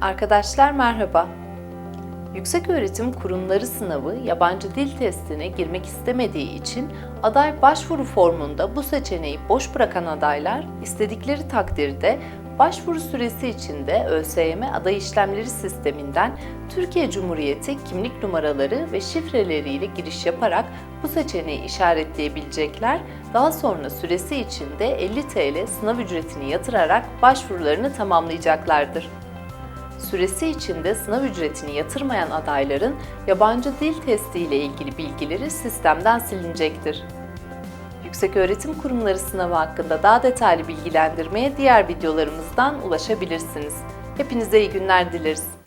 Arkadaşlar merhaba. Yükseköğretim Kurumları sınavı yabancı dil testine girmek istemediği için aday başvuru formunda bu seçeneği boş bırakan adaylar istedikleri takdirde başvuru süresi içinde ÖSYM aday işlemleri sisteminden Türkiye Cumhuriyeti kimlik numaraları ve şifreleriyle giriş yaparak bu seçeneği işaretleyebilecekler. Daha sonra süresi içinde 50 TL sınav ücretini yatırarak başvurularını tamamlayacaklardır. Süresi içinde sınav ücretini yatırmayan adayların yabancı dil testi ile ilgili bilgileri sistemden silinecektir. Yükseköğretim Kurumları sınavı hakkında daha detaylı bilgilendirmeye diğer videolarımızdan ulaşabilirsiniz. Hepinize iyi günler dileriz.